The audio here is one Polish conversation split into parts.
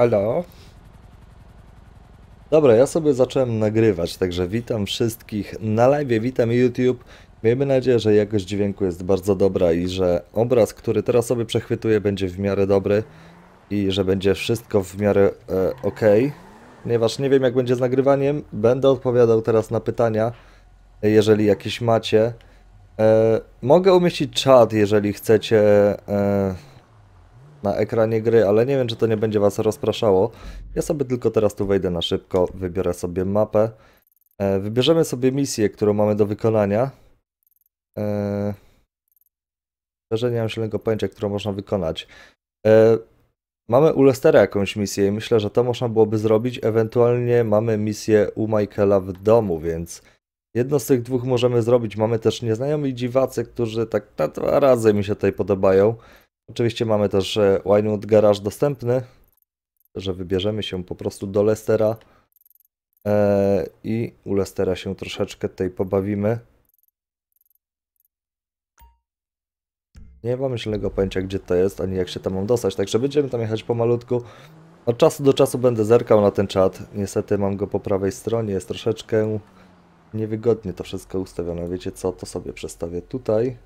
Halo? Dobra, ja sobie zacząłem nagrywać, także witam wszystkich na live, witam YouTube. Miejmy nadzieję, że jakość dźwięku jest bardzo dobra i że obraz, który teraz sobie przechwytuję, będzie w miarę dobry i że będzie wszystko w miarę e, ok. Ponieważ nie wiem, jak będzie z nagrywaniem, będę odpowiadał teraz na pytania, jeżeli jakieś macie. E, mogę umieścić czat, jeżeli chcecie. E, na ekranie gry, ale nie wiem, czy to nie będzie Was rozpraszało. Ja sobie tylko teraz tu wejdę na szybko, wybiorę sobie mapę. E, wybierzemy sobie misję, którą mamy do wykonania. E, Szczerze nie mam silnego pojęcia, którą można wykonać. E, mamy u Lestera jakąś misję i myślę, że to można byłoby zrobić. Ewentualnie mamy misję u Michaela w domu, więc jedno z tych dwóch możemy zrobić. Mamy też nieznajomi dziwacy, którzy tak na dwa razy mi się tutaj podobają. Oczywiście mamy też Winewood Garage dostępny, że wybierzemy się po prostu do Lestera e, i u Lestera się troszeczkę tutaj pobawimy. Nie mam żadnego pojęcia gdzie to jest, ani jak się tam mam dostać, także będziemy tam jechać pomalutku. Od czasu do czasu będę zerkał na ten czat. Niestety mam go po prawej stronie, jest troszeczkę niewygodnie to wszystko ustawione. Wiecie co, to sobie przestawię tutaj.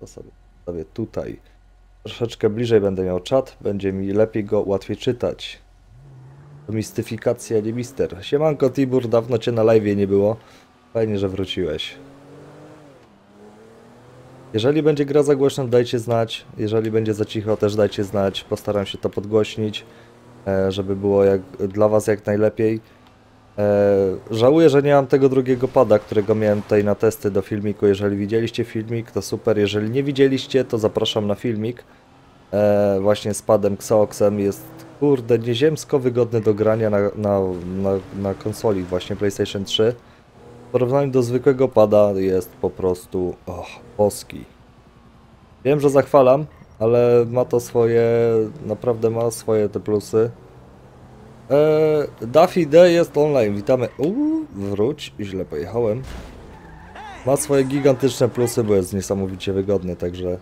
To sobie stawię tutaj. Troszeczkę bliżej będę miał czat, będzie mi lepiej go łatwiej czytać. Mistyfikacja, nie mister. Siemanko Tibur, dawno cię na live nie było. Fajnie, że wróciłeś. Jeżeli będzie gra za głośna, dajcie znać. Jeżeli będzie za cicho, też dajcie znać. Postaram się to podgłośnić, e, żeby było jak, dla Was jak najlepiej. E, żałuję, że nie mam tego drugiego pada, którego miałem tutaj na testy do filmiku. Jeżeli widzieliście filmik, to super. Jeżeli nie widzieliście, to zapraszam na filmik. E, właśnie z padem Xeoxem jest kurde nieziemsko wygodny do grania na, na, na, na konsoli właśnie PlayStation 3. W porównaniu do zwykłego pada jest po prostu oh, boski. Wiem, że zachwalam, ale ma to swoje, naprawdę ma swoje te plusy. Eee, Daffy D jest online, witamy. Uuu, wróć, źle pojechałem. Ma swoje gigantyczne plusy, bo jest niesamowicie wygodny, także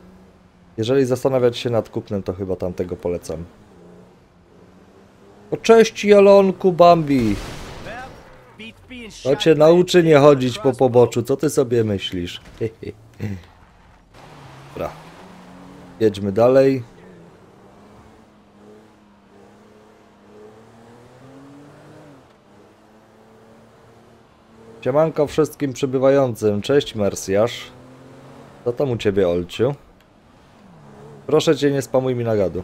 jeżeli zastanawiać się nad kupnem, to chyba tamtego polecam. O cześć Jalonku Bambi! To cię nauczy nie chodzić po poboczu, co ty sobie myślisz? Dobra. Jedźmy dalej. Siemanko wszystkim przybywającym. Cześć Mersjasz. Co tam u ciebie, Olciu? Proszę cię, nie spamuj mi nagadu.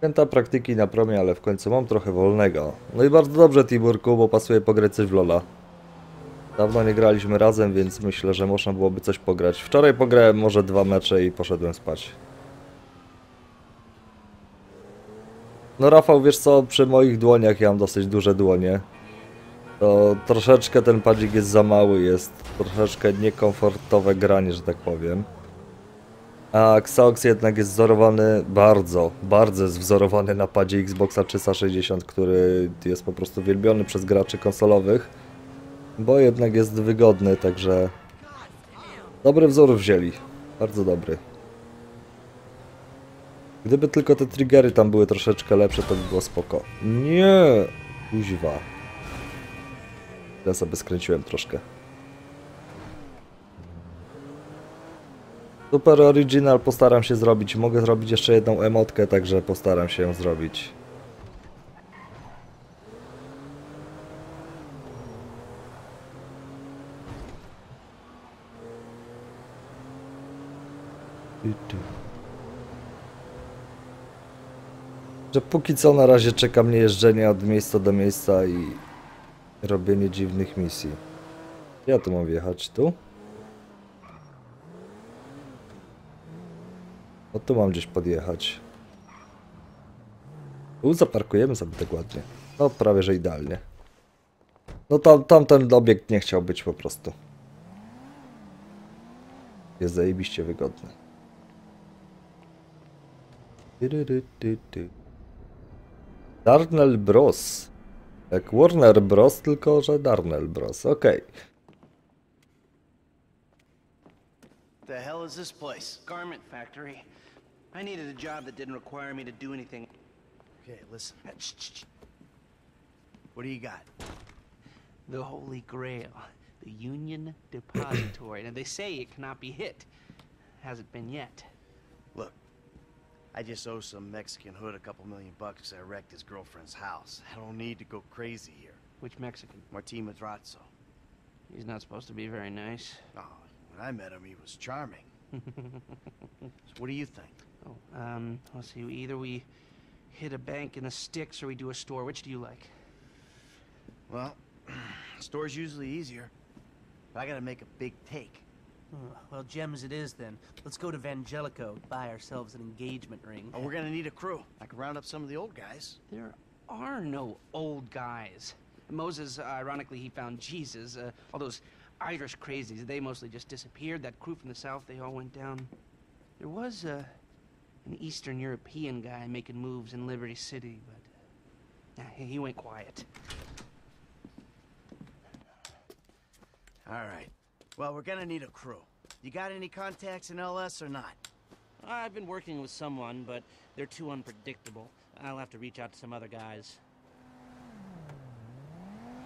Chęta praktyki na promie, ale w końcu mam trochę wolnego. No i bardzo dobrze, Tiburku, bo pasuje pograć coś w Lola. Dawno nie graliśmy razem, więc myślę, że można byłoby coś pograć. Wczoraj pograłem może dwa mecze i poszedłem spać. No Rafał, wiesz co, przy moich dłoniach ja mam dosyć duże dłonie. To troszeczkę ten padzik jest za mały, jest troszeczkę niekomfortowe granie, że tak powiem. A Xaox jednak jest wzorowany bardzo, bardzo jest wzorowany na padzie Xboxa 360, który jest po prostu wielbiony przez graczy konsolowych. Bo jednak jest wygodny, także dobry wzór wzięli. Bardzo dobry. Gdyby tylko te triggery tam były troszeczkę lepsze, to by było spoko. Nie! Kuźwa. Ja sobie skręciłem troszkę. Super original postaram się zrobić. Mogę zrobić jeszcze jedną emotkę, także postaram się ją zrobić. Że póki co na razie czeka mnie jeżdżenie od miejsca do miejsca i robienie dziwnych misji. Ja tu mam wjechać, tu? O tu mam gdzieś podjechać. Tu zaparkujemy sobie tak ładnie. No prawie, że idealnie. No tam, tamten obiekt nie chciał być po prostu. Jest zajebiście wygodny. Darnell Bros. Jak Warner Bros, tylko że Darnell Bros. Okej. The hell is this place? garment factory. I needed a job that didn't require me to do anything. Okay, listen. What do you got? The Holy Grail, the Union Depository. and they say it cannot be hit. Hasn't been yet. I just owe some Mexican hood a couple million bucks I wrecked his girlfriend's house. I don't need to go crazy here. Which Mexican? Martin Madrazo. He's not supposed to be very nice. Oh, when I met him, he was charming. so what do you think? Oh, um, let's see. Either we hit a bank in the sticks or we do a store. Which do you like? Well, store's usually easier. But I gotta make a big take. Well, gems it is then. Let's go to Vangelico, buy ourselves an engagement ring. Oh, we're gonna need a crew. I can round up some of the old guys. There are no old guys. Moses, uh, ironically, he found Jesus. Uh, all those Irish crazies, they mostly just disappeared. That crew from the south, they all went down. There was uh, an Eastern European guy making moves in Liberty City, but uh, he he went quiet. All right. Well, we're gonna need a crew. You got any contacts in LS or not? I've been working with someone, but they're too unpredictable. I'll have to reach out to some other guys.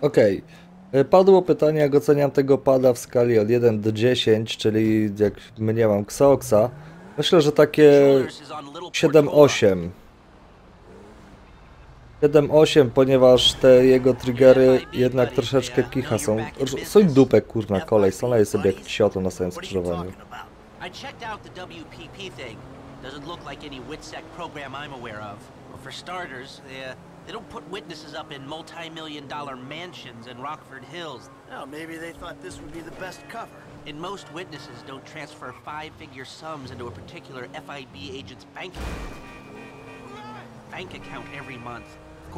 Okej. E, Padło pytanie, jak oceniam tego pada w skali od 1 do 10, czyli jak mnie mam Xeoxa. Myślę, że takie Jewelers is on Little Portola. 7-8. 7-8, ponieważ te jego triggery jednak troszeczkę kicha są. Są dupę kurna kolej, stanowi sobie jak cioto na samym skrzyżowaniu. talking about? I checked out the WPP thing. Doesn't look like any WITSEC program I'm aware of. Well, for starters, they, uh, they don't put witnesses up in multi-million dollar mansions in Rockford Hills. Well, maybe they thought this would be the best cover. And most witnesses don't transfer five-figure sums into a particular FIB agent's bank bank account every month.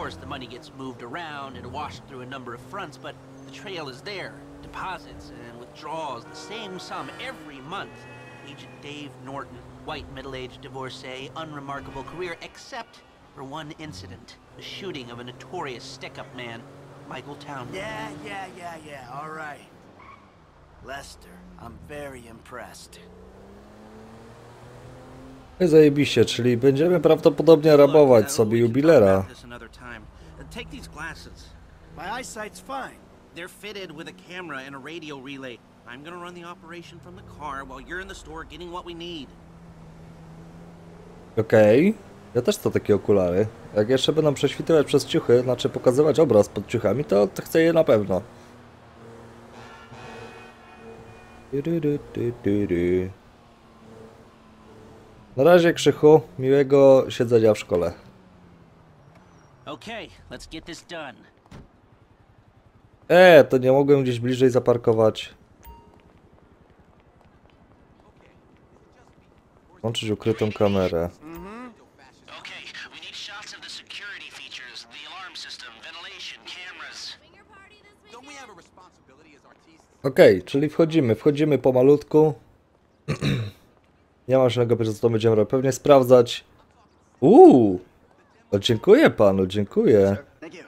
Of course, the money gets moved around and washed through a number of fronts, but the trail is there. Deposits and withdrawals, the same sum every month. Agent Dave Norton, white middle-aged divorcee, unremarkable career, except for one incident. The shooting of a notorious stick-up man, Michael Townley. Yeah, yeah, yeah, yeah. All right. Lester, I'm very impressed. Zajebiście, czyli będziemy prawdopodobnie rabować sobie jubilera. I'm gonna run the operation from the car while you're in the store getting what we need. Okej. Ja też chcę takie okulary. Jak jeszcze będą prześwitywać przez ciuchy, znaczy pokazywać obraz pod ciuchami, to, to chcę je na pewno. Du-du-du-du-du-du. Na razie Krzychu, miłego siedzenia w szkole. Okay, let's get this done. E, to nie mogłem gdzieś bliżej zaparkować. Włączyć ukrytą kamerę. Okay? Okej, czyli wchodzimy, wchodzimy pomalutku. Nie ma żadnego pytania, co to będziemy robić. Pewnie sprawdzać. Uuu! O, dziękuję panu, dziękuję. Thank you.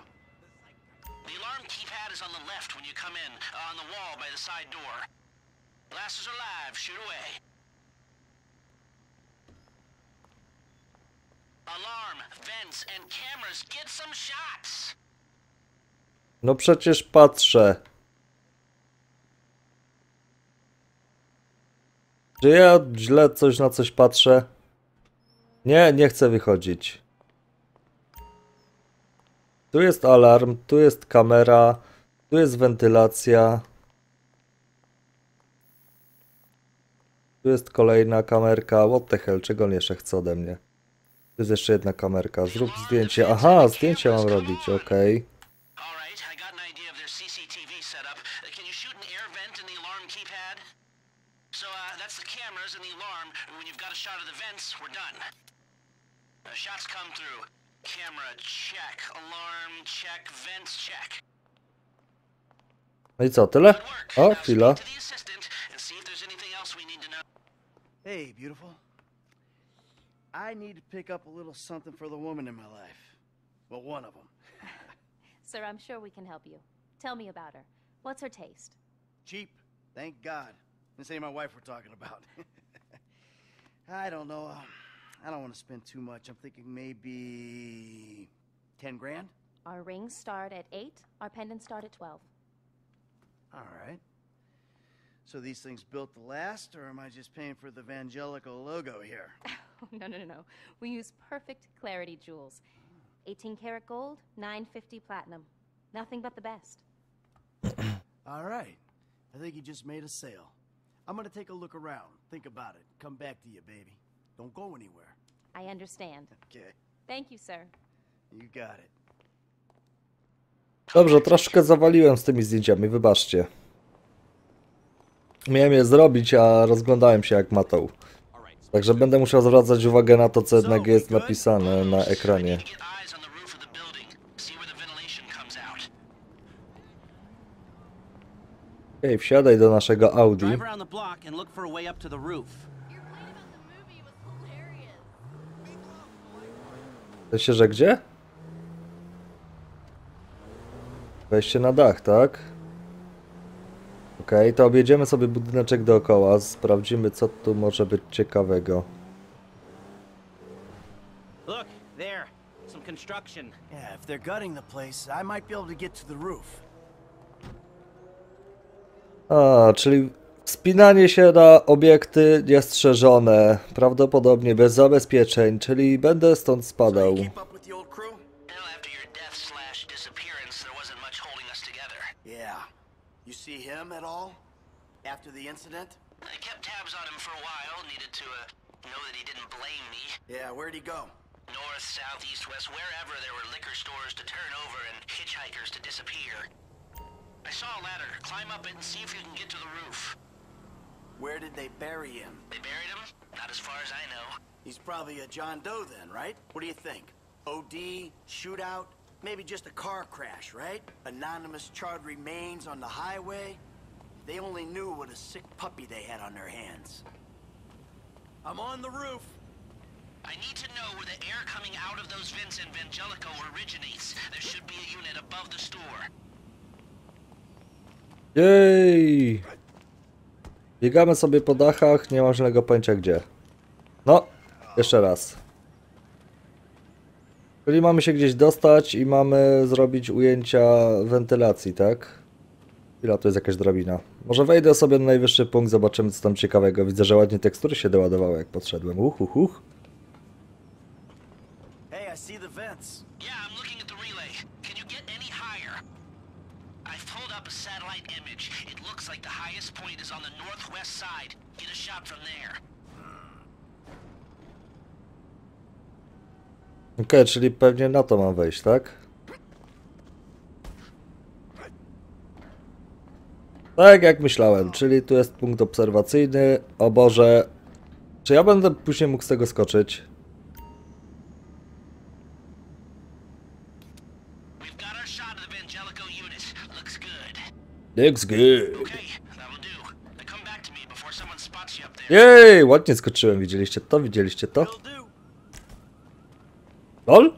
The alarm keypad is on the left when you come in, uh, on the wall by the side door. Glasses are live, shoot away. Alarm, vents, and cameras, get some shots! No przecież patrzę. Czy ja źle coś na coś patrzę? Nie, nie chcę wychodzić. Tu jest alarm, tu jest kamera, tu jest wentylacja. Tu jest kolejna kamerka. What the hell, czego on jeszcze chce ode mnie? Tu jest jeszcze jedna kamerka. Zrób zdjęcie. Aha, zdjęcie mam robić, okej. All shots come through. Camera, check. Alarm, check. Vents, check. No i co, tyle? O, chwila. speak to the assistant and see if there's anything else we need to know. Hey, beautiful. I need to pick up a little something for the woman in my life. Well, one of them. Sir, I'm sure we can help you. Tell me about her. What's her taste? Cheap, thank God. This ain't my wife we're talking about. I don't know. Um, I don't want to spend too much. I'm thinking maybe 10 grand? Our rings start at 8, our pendants start at 12. All right. So these things built to last, or am I just paying for the Evangelical logo here? no, no, no, no. We use perfect clarity jewels. 18 karat gold, 950 platinum. Nothing but the best. All right. I think you just made a sale. I'm gonna take a look around, think about it, come back to you, baby. Don't go anywhere. I understand. Okay, Thank you, sir. you got it. Dobrze, troszkę zawaliłem z tymi zdjęciami, wybaczcie. Miałem je zrobić, a rozglądałem się jak matą. Także będę musiał zwracać uwagę na to, co jednak jest napisane na ekranie. Ej, wsiadaj do naszego Audi. Drive around the block and look for a way up to the roof. Your point about the movie was hilarious. To się, że gdzie? Wejście na dach, tak? Okej, to objedziemy sobie budyneczek dookoła, sprawdzimy co tu może być ciekawego. Look, there. Some construction. Yeah, if they're gutting the place, I might be able to get to the roof. A, czyli wspinanie się na obiekty niestrzeżone, prawdopodobnie bez zabezpieczeń, czyli będę stąd spadał. After the incident? I kept tabs on him for a while. Needed to uh, know that he didn't blame me. Yeah, where'd he go? North, south, east, west, wherever there were liquor stores to turn over and hitchhikers to disappear. I saw a ladder. Climb up it and see if you can get to the roof. Where did they bury him? They buried him? Not as far as I know. He's probably a John Doe then, right? What do you think? OD, shootout, maybe just a car crash, right? Anonymous charred remains on the highway. They only knew what a sick puppy they had on their hands. I'm on the roof. I need to know where the air coming out of those vents in Vangelico originates. There should be a unit above the store. Jej! Biegamy sobie po dachach, nie mam żadnego pojęcia gdzie. No, jeszcze raz. Czyli mamy się gdzieś dostać i mamy zrobić ujęcia wentylacji, tak? Ile to jest jakaś drabina? Może wejdę sobie na najwyższy punkt, zobaczymy co tam ciekawego. Widzę, że ładnie tekstury się doładowały jak podszedłem. Uch, uch, uch. Hey, I see the vents. Yeah, I'm looking at the relay. Can you get any higher? I've pulled up a satellite image. It looks like the highest point is on the northwest side. Get a shot from there. Okej, czyli pewnie na to mam wejść, tak? Tak jak myślałem, czyli tu jest punkt obserwacyjny. O Boże, czy ja będę później mógł z tego skoczyć? Looks good. Okay, that'll do. Now come back to me before someone spots you up there. Jej, ładnie skoczyłem, widzieliście to? Widzieliście to? LOL?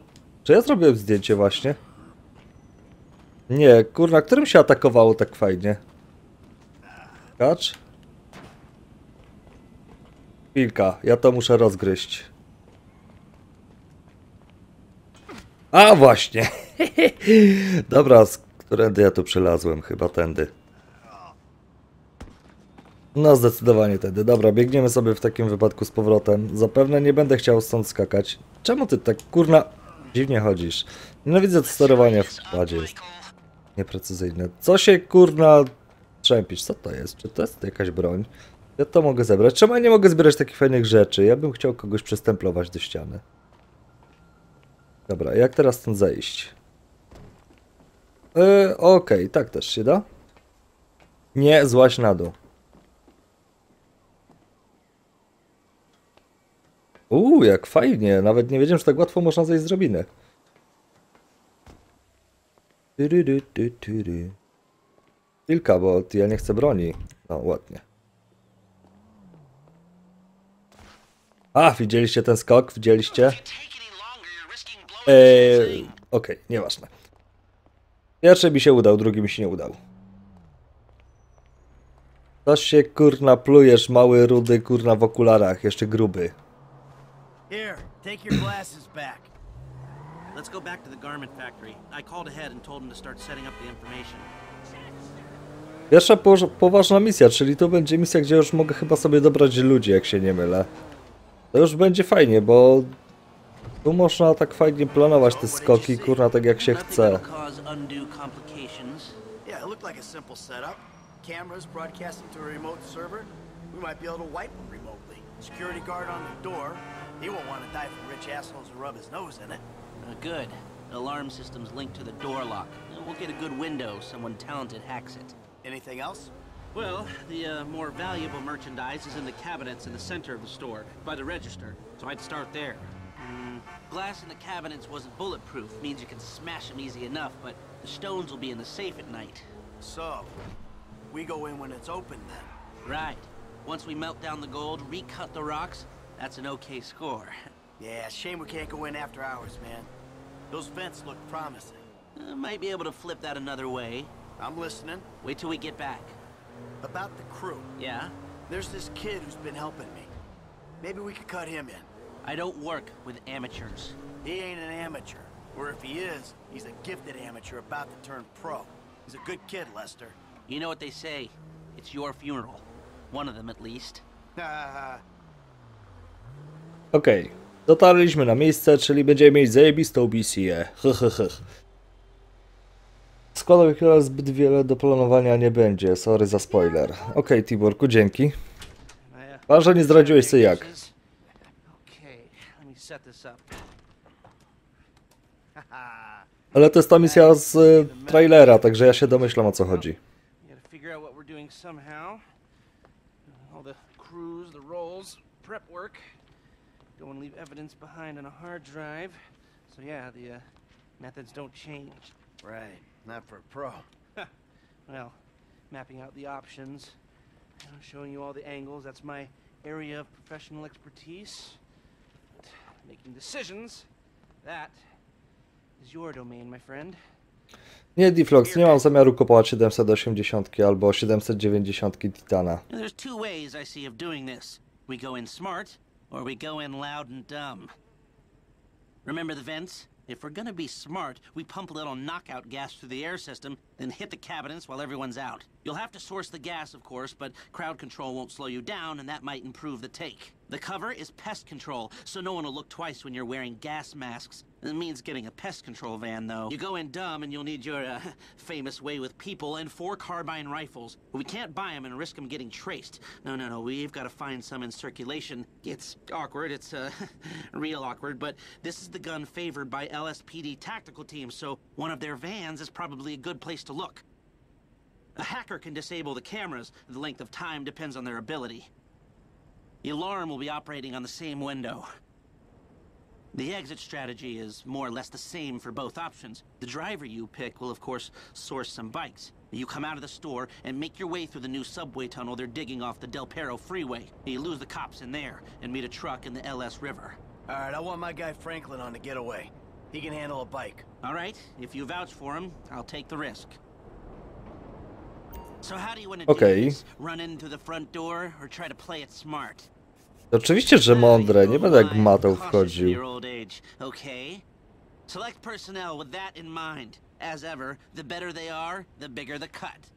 Czy ja zrobiłem zdjęcie właśnie? Nie, kurna, którym się atakowało tak fajnie? Kacz? Chwilka, ja to muszę rozgryźć. A właśnie! Dobra, z którędy ja tu przylazłem? Chyba tędy. No zdecydowanie tędy. Dobra, biegniemy sobie w takim wypadku z powrotem. Zapewne nie będę chciał stąd skakać. Czemu ty tak kurna dziwnie chodzisz? Nienawidzę to sterowanie w kładzie jest nieprecyzyjne. Co się kurna trzępisz? Co to jest? Czy to jest jakaś broń? Ja to mogę zebrać. Czemu ja nie mogę zbierać takich fajnych rzeczy? Ja bym chciał kogoś przystemplować do ściany. Dobra, jak teraz stąd zejść? Yy, Okej, tak też się da. Nie, złaź na dół. Uuu, jak fajnie. Nawet nie wiedziałem, że tak łatwo można zejść z drabiny. Chwilka, bo ja nie chcę broni. No, ładnie. A, widzieliście ten skok? Widzieliście? Eee, okej, nieważne. Pierwszy mi się udał, drugi mi się nie udał. Coś się kurna plujesz, mały rudy kurna w okularach, jeszcze gruby. Here, take your glasses back. Let's go back to the garment factory. I called ahead and told him to start setting up the information. Pierwsza poważna misja, czyli to będzie misja, gdzie już mogę chyba sobie dobrać ludzi, jak się nie mylę. To już będzie fajnie, bo tu można tak fajnie planować te skoki, kurna, tak jak się chce. Cameras broadcasting to a remote server. We might be able to wipe them remotely. Security guard on the door. He won't want to die for rich assholes who rub his nose in it. Uh, good. The alarm system's linked to the door lock. We'll get a good window. Someone talented hacks it. Anything else? Well, the uh, more valuable merchandise is in the cabinets in the center of the store, by the register, so I'd start there. Mm, glass in the cabinets wasn't bulletproof, means you can smash them easy enough, but the stones will be in the safe at night. So, we go in when it's open then. Right. Once we melt down the gold, recut the rocks, that's an okay score. Yeah, shame we can't go in after hours, man. Those vents look promising. Uh, might be able to flip that another way. I'm listening. Wait till we get back. About the crew. Yeah? There's this kid who's been helping me. Maybe we could cut him in. I don't work with amateurs. He ain't an amateur. Or if he is, he's a gifted amateur about to turn pro. He's a good kid, Lester. You know what they say. It's your funeral. One of them, at least. Ah, Okej, dotarliśmy na miejsce, czyli będziemy mieć zajebistą misję. Składów chyba zbyt wiele do planowania nie będzie, sorry za spoiler. Okej, Tiborku, dzięki. Ważne, nie zdradziłeś co jak. Okay. Ale to jest ta misja z y, trailera, także ja się domyślam o co chodzi. All. Don't want to leave evidence behind on a hard drive. So yeah, the uh, methods don't change. right. Not for a pro. Well, mapping out the options, you know, showing you all the angles. That's my area of professional expertise. But making decisions, that is your domain, my friend. Nie, Deflox, nie mam zamiaru kupować 780 albo 790 Titana. There's two ways I see of doing this. We go in smart, or we go in loud and dumb. Remember the vents? If we're gonna be smart, we pump a little knockout gas through the air system, then hit the cabinets while everyone's out. You'll have to source the gas, of course, but crowd control won't slow you down, and that might improve the take. The cover is pest control, so no one will look twice when you're wearing gas masks. It means getting a pest control van, though. You go in dumb, and you'll need your uh, famous way with people and four carbine rifles. We can't buy them and risk them getting traced. No, no, no. We've got to find some in circulation. It's awkward. It's uh, real awkward. But this is the gun favored by LSPD tactical teams, so one of their vans is probably a good place to look. A hacker can disable the cameras. The length of time depends on their ability. The alarm will be operating on the same window. The exit strategy is more or less the same for both options. The driver you pick will, of course, source some bikes. You come out of the store and make your way through the new subway tunnel they're digging off the Del Perro freeway. You lose the cops in there and meet a truck in the LS River. All right, I want my guy Franklin on the getaway. He can handle a bike. All right, if you vouch for him, I'll take the risk. So how do you want to Okej. do this? Run in through the front door or try to play it smart? Oczywiście, że mądre, nie będę jak matą wchodził. Select personnel with that in mind. As ever, the better they are, the bigger the cut.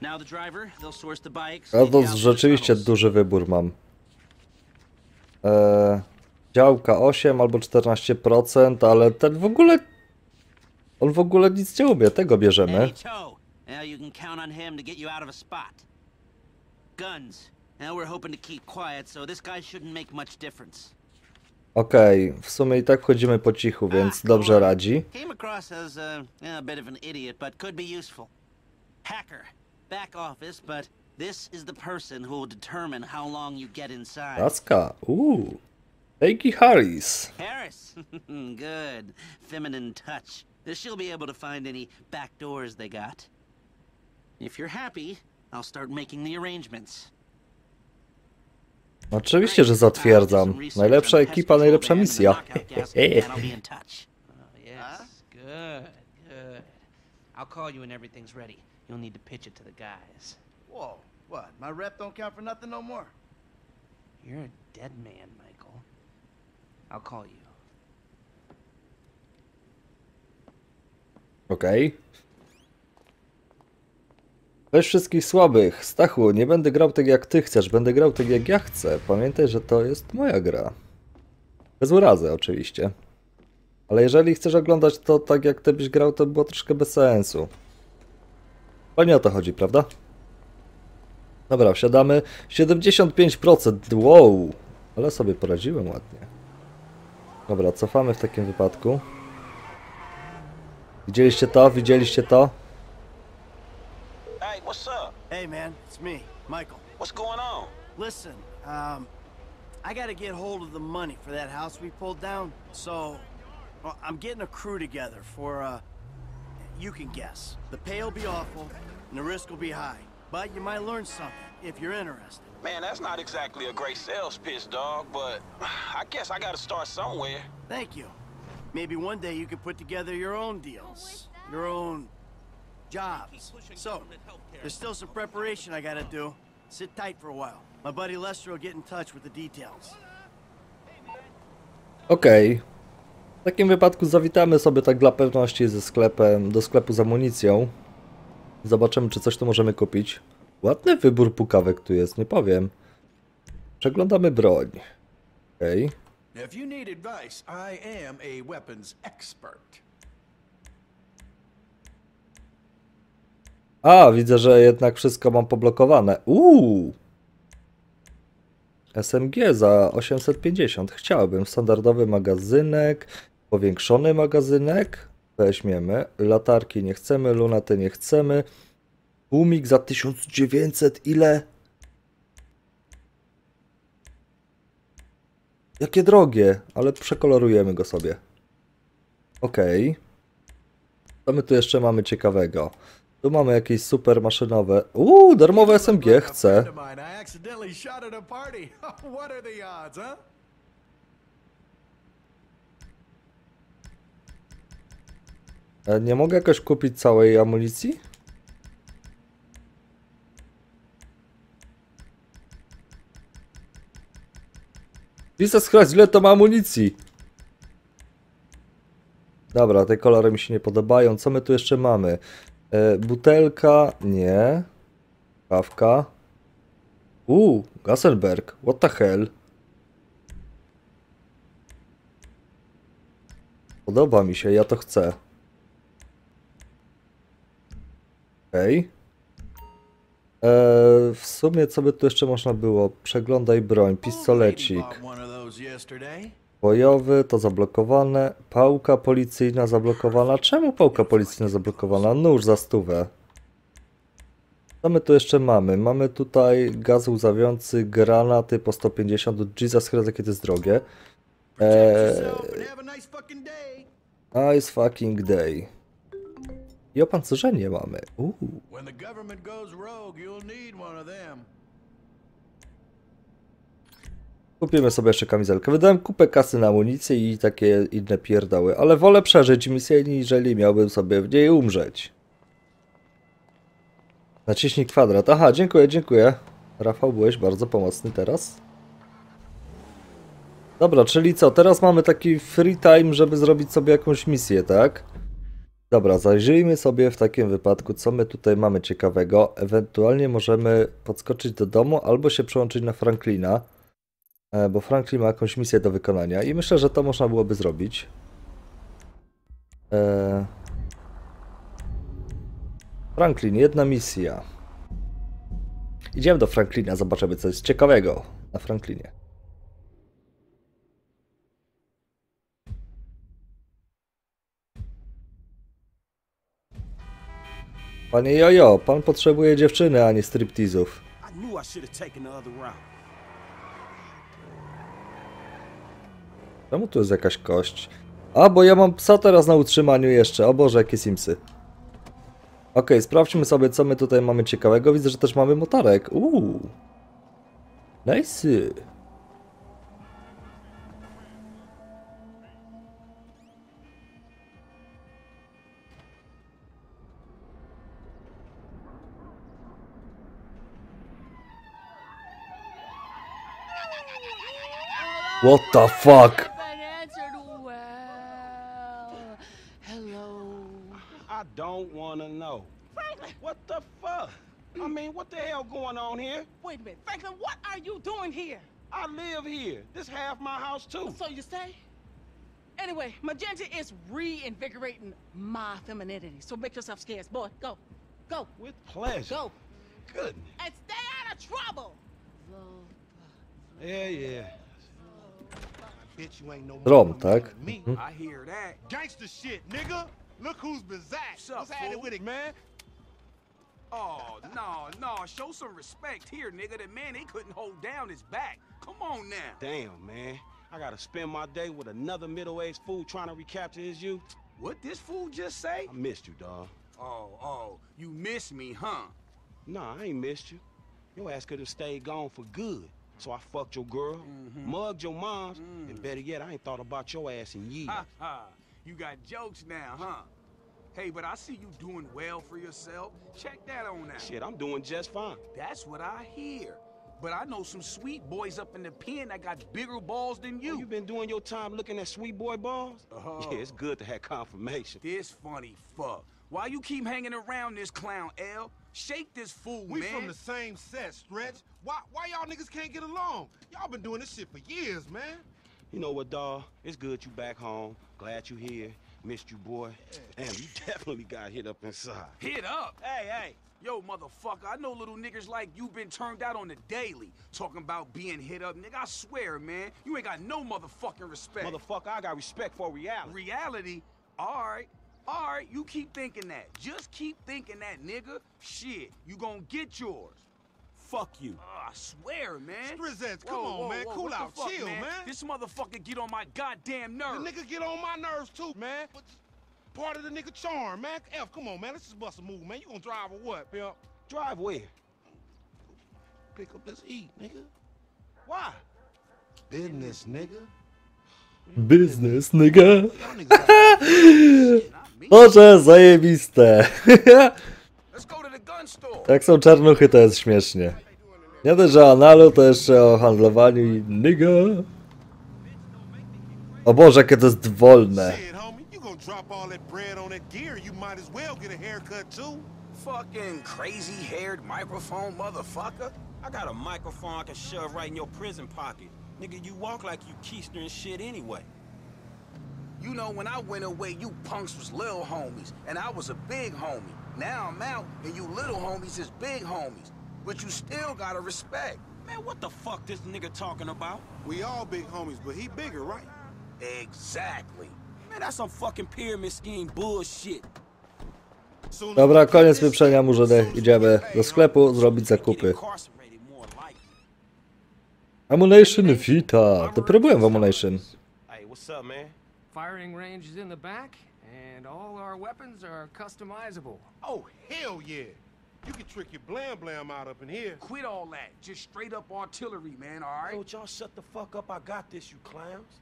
Now the driver, they'll source the bikes. A to rzeczywiście duży wybór mam. Eee, działka 8 albo 14%, ale ten w ogóle... On w ogóle nic nie umie, tego bierzemy. Guns. Now we're hoping to keep quiet, so this guy shouldn't make much difference. Okej, w sumie i tak chodzimy po cichu, więc Ah, dobrze cool. radzi. Came across as uh, a bit of an idiot, but could be useful. Hacker. Back office, but this is the person who will determine how long you get inside. Laska, uuu. Peggy Harris. Harris. Good. Feminine touch. She'll be able to find any back doors they got. If you're happy, I'll start making the arrangements. Oczywiście, że zatwierdzam. Najlepsza ekipa, najlepsza misja. I'll call you when everything's ready. You'll need to pitch it to the guys. Whoa, what? My rep don't count for nothing no more? You're a dead man, Michael. I'll call you. Okej. Weź wszystkich słabych. Stachu, nie będę grał tak jak ty chcesz, będę grał tak jak ja chcę. Pamiętaj, że to jest moja gra. Bez urazy oczywiście. Ale jeżeli chcesz oglądać to tak jak ty byś grał, to było troszkę bez sensu. Nie o to chodzi, prawda? Dobra, wsiadamy. 75%. Wow! Ale sobie poradziłem ładnie. Dobra, cofamy w takim wypadku. Widzieliście to? Widzieliście to? Hey, what's up? Hey, man, it's me, Michael. What's going on? Listen, um, I gotta get hold of the money for that house we pulled down, so well, I'm getting a crew together for, uh, you can guess. The pay will be awful, and the risk will be high, but you might learn something if you're interested. Man, that's not exactly a great sales pitch, dog, but I guess I gotta start somewhere. Thank you. Maybe one day you could put together your own deals, your own jobs. So, there's still some preparation I gotta do. Sit tight for a while. My buddy Lester will get in touch with the details. Okej. W takim wypadku zawitamy sobie tak dla pewności ze sklepem, do sklepu z amunicją. Zobaczymy, czy coś tu możemy kupić. Ładny wybór pukawek tu jest, nie powiem. Przeglądamy broń. Okej. If you need advice, I am a weapons expert. A, widzę, że jednak wszystko mam poblokowane. Uuu! SMG za 850. Chciałbym. Standardowy magazynek, powiększony magazynek. Weźmiemy. Latarki nie chcemy, lunaty nie chcemy. Tłumik za 1900. Ile? Jakie drogie, ale przekolorujemy go sobie. Okej. Co my tu jeszcze mamy ciekawego? Tu mamy jakieś super maszynowe. Uuu, darmowe SMG chcę. E, Nie mogę jakoś kupić całej amunicji? Jesus Christ, ile to ma amunicji? Dobra, te kolory mi się nie podobają. Co my tu jeszcze mamy? E, butelka, nie. Kawka. Uuu, Gassenberg, what the hell? Podoba mi się, ja to chcę. Okej. Eee, w sumie co by tu jeszcze można było? Przeglądaj broń, pistolecik. Bojowy to zablokowane. Pałka policyjna zablokowana. Czemu pałka policyjna zablokowana? Nóż za stówę. Co my tu jeszcze mamy? Mamy tutaj gaz łzawiący, granaty po 150. Jesus Christ, jakie to jest drogie. Eee, nice fucking day. I opancerzenie mamy. Uuu. When the government goes rogue, you'll need one of them. Kupimy sobie jeszcze kamizelkę. Wydałem kupę kasy na amunicję i takie inne pierdoły, ale wolę przeżyć misję, niżeli miałbym sobie w niej umrzeć. Naciśnij kwadrat. Aha, dziękuję, dziękuję. Rafał, byłeś bardzo pomocny teraz. Dobra, czyli co? Teraz mamy taki free time, żeby zrobić sobie jakąś misję, tak? Dobra, zajrzyjmy sobie w takim wypadku, co my tutaj mamy ciekawego. Ewentualnie możemy podskoczyć do domu albo się przełączyć na Franklina. E, bo Franklin ma jakąś misję do wykonania i myślę, że to można byłoby zrobić. E... Franklin, jedna misja. Idziemy do Franklina, zobaczymy co jest ciekawego na Franklinie. Panie Jojo, pan potrzebuje dziewczyny, a nie striptizów. Czemu tu jest jakaś kość? A, bo ja mam psa teraz na utrzymaniu jeszcze. O Boże, jakie simsy. Okej, okay, sprawdźmy sobie, co my tutaj mamy ciekawego. Widzę, że też mamy motarek. Uuu. Nice. What the fuck? Want to know. Franklin! What the fuck? I mean, what the hell going on here? Wait a minute, Franklin, what are you doing here? I live here. This half my house, too. So you say? Anyway, Magenta is reinvigorating my femininity. So make yourself scarce, boy. Go. Go. With pleasure. Go. Goodness. And stay out of trouble. Yeah, yeah. Bitch, you ain't no Rom, more tak? than me. I hear that. Gangster shit, nigga. Look who's bizarre. What's up, What's with it, man? Oh, no, no. Show some respect here, nigga. That man, he couldn't hold down his back. Come on now. Damn, man. I gotta spend my day with another middle-aged fool trying to recapture his youth. What this fool just say? I missed you, dawg. Oh, oh. You missed me, huh? Nah, I ain't missed you. Your ass could have stayed gone for good. So I fucked your girl, mm-hmm. mugged your moms, mm. and better yet, I ain't thought about your ass in years. Ha ha. You got jokes now, huh? Hey, but I see you doing well for yourself. Check that on out. Shit, I'm doing just fine. That's what I hear. But I know some sweet boys up in the pen that got bigger balls than You, you. you been doing your time looking at sweet boy balls? Uh-huh. Yeah, it's good to have confirmation. This funny fuck. Why you keep hanging around this clown, L? Shake this fool, We man. We from the same set, Stretch. Why why y'all niggas can't get along? Y'all been doing this shit for years, man. You know what, dawg? It's good you back home. Glad you here. Missed you, boy. Damn, you definitely got hit up inside. Hit up. Hey, hey. Yo, motherfucker, I know little niggas like you been turned out on the daily. Talking about being hit up, nigga. I swear, man. You ain't got no motherfucking respect. Motherfucker, I got respect for reality. Reality? Alright. Alright, you keep thinking that. Just keep thinking that, nigga. Shit, you gonna get yours. Fuck you. Uh, I swear, man. Strizzets, come Whoa, on, whoa, man. whoa, Cool out. fuck, Chill, man. This motherfucker get on my goddamn nerves. The nigga get on my nerves too, man. But part of the nigga charm, man. F, come on, man. Let's just bust a move, man. You gonna drive or what, pimp? Drive where? Pick up this eat, nigga. Why? Business, nigga. Business, nigga. Y'all niggas got Boże, zajebiste. Let's go to the gun store. Jak są czarnuchy, to jest śmiesznie. Nie dość, że o analu, to jeszcze o handlowaniu i nigga. O Boże, jakie to jest wolne. You drop all that bread on that gear, you might as well get a haircut too. Fucking crazy haired microphone motherfucker. I got a microphone I can shove right in your prison pocket. Nigga, you walk like you keister and shit anyway. You know, when I went away, you punks was little homies, and I was a big homie. Now I'm out, and you little homies is big homies. But you still gotta respect. Man, what the fuck this nigga talking about? We all big homies, but he bigger, right? Exactly. Man, that's some fucking pyramid scheme bullshit. Dobra, koniec as we idziemy do sklepu zrobić zakupy. Ammunition Vita. Dopiero byłem w Ammunition. Hey, what's up, man? Firing range is in the back, and all our weapons are customizable. Oh, hell yeah. You can trick your blam blam out up in here. Quit all that. Just straight up artillery, man, Hey, alright? would y'all shut the fuck up? I got this, you clowns.